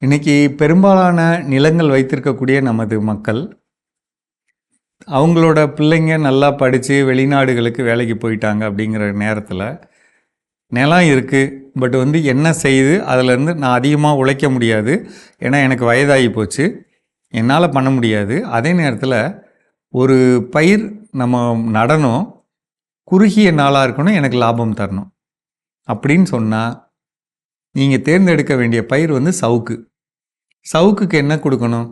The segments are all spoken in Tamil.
இன்னைக்கு பெரும்பாலான நிலங்கள் வைத்திருக்கக்கூடிய நமது மக்கள் அவங்களோட பிள்ளைங்க நல்லா படித்து வெளிநாடுகளுக்கு வேலைக்கு போயிட்டாங்க அப்படிங்கிற நேரத்தில் நிலம் இருக்குது பட் வந்து என்ன செய்து அதிலேருந்து நான் அதிகமாக உழைக்க முடியாது ஏன்னா எனக்கு வயதாகி போச்சு என்னால் பண்ண முடியாது. அதே நேரத்தில் ஒரு பயிர் நம்ம நடணும் குறுகிய நாளாக இருக்கணும் எனக்கு லாபம் தரணும். அப்படின்னு சொன்னால் நீங்கள் தேர்ந்தெடுக்க வேண்டிய பயிர் வந்து சவுக்கு. சவுக்குக்கு என்ன கொடுக்கணும்?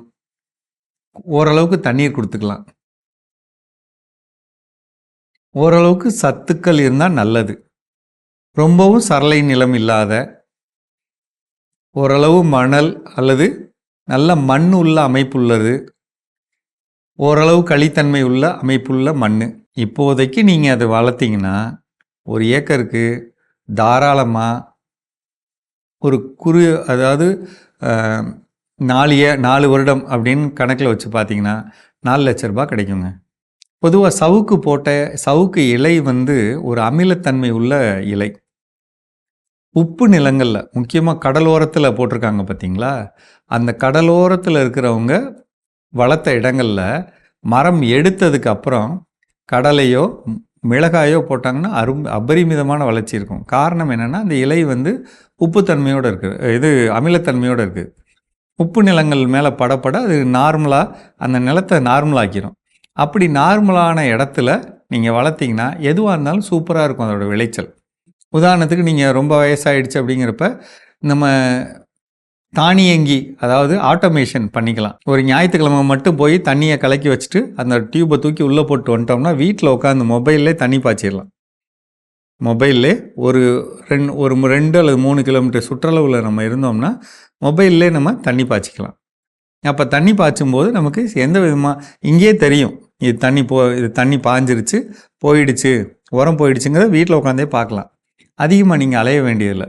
ஓரளவுக்கு தண்ணீர் கொடுத்துக்கலாம். ஓரளவுக்கு சத்துக்கள் இருந்தால் நல்லது. ரொம்பவும் சரளை நிலம் இல்லாத ஓரளவு மணல் அல்லது நல்ல மண் உள்ள அமைப்புள்ளது. ஓரளவு களித்தன்மை உள்ள அமைப்புள்ள மண் இப்போதைக்கு நீங்கள் அதை வளர்த்தீங்கன்னா ஒரு ஏக்கருக்கு தாராளமாக ஒரு குறு அதாவது நாலிய நாலு வருடம் அப்படின்னு கணக்கில் வச்சு பார்த்தீங்கன்னா நாலு லட்ச ரூபாய் கிடைக்குங்க. பொதுவாக சவுக்கு போட்ட சவுக்கு இலை வந்து ஒரு அமிலத்தன்மை உள்ள இலை. உப்பு நிலங்களில் முக்கியமாக கடலோரத்தில் போட்டிருக்காங்க பார்த்தீங்களா அந்த கடலோரத்தில் இருக்கிறவங்க வளர்த்த இடங்களில் மரம் எடுத்ததுக்கு அப்புறம் கடலையோ மிளகாயோ போட்டாங்கன்னா அரும் அபரிமிதமான வளர்ச்சி இருக்கும். காரணம் என்னென்னா அந்த இலை வந்து உப்புத்தன்மையோடு இருக்குது இது அமிலத்தன்மையோடு இருக்குது உப்பு நிலங்கள் மேலே படப்பட அது நார்மலாக அந்த நிலத்தை நார்மலாக்கிடும் அப்படி நார்மலான இடத்துல நீங்கள் வளர்த்திங்கன்னா எதுவாக இருந்தாலும் சூப்பராக இருக்கும் அதோட விளைச்சல். உதாரணத்துக்கு நீங்கள் ரொம்ப வயசாயிடுச்சு அப்படிங்கிறப்ப நம்ம தானியங்கி அதாவது ஆட்டோமேஷன் பண்ணிக்கலாம். ஒரு ஞாயிற்றுக்கிழமை மட்டும் போய் தண்ணியை கலக்கி வச்சுட்டு அந்த டியூப்பை தூக்கி உள்ளே போட்டு வந்துட்டோம்னா வீட்டில் உட்காந்து மொபைல்லே தண்ணி பாய்ச்சிடலாம். மொபைல்லே ஒரு ரெண்டு ஒரு ரெண்டு அல்லது மூணு கிலோமீட்டர் சுற்றளவில் நம்ம இருந்தோம்னா மொபைல்லே நம்ம தண்ணி பாய்ச்சிக்கலாம். அப்போ தண்ணி பாய்ச்சும் போது நமக்கு எந்த விதமாக இங்கேயே தெரியும். இது தண்ணி போ இது தண்ணி பாஞ்சிருச்சு போயிடுச்சு உரம் போயிடுச்சுங்கிறத வீட்டில் உட்காந்தே பார்க்கலாம் அதிகமாக நீங்கள் அலைய வேண்டியதில்லை.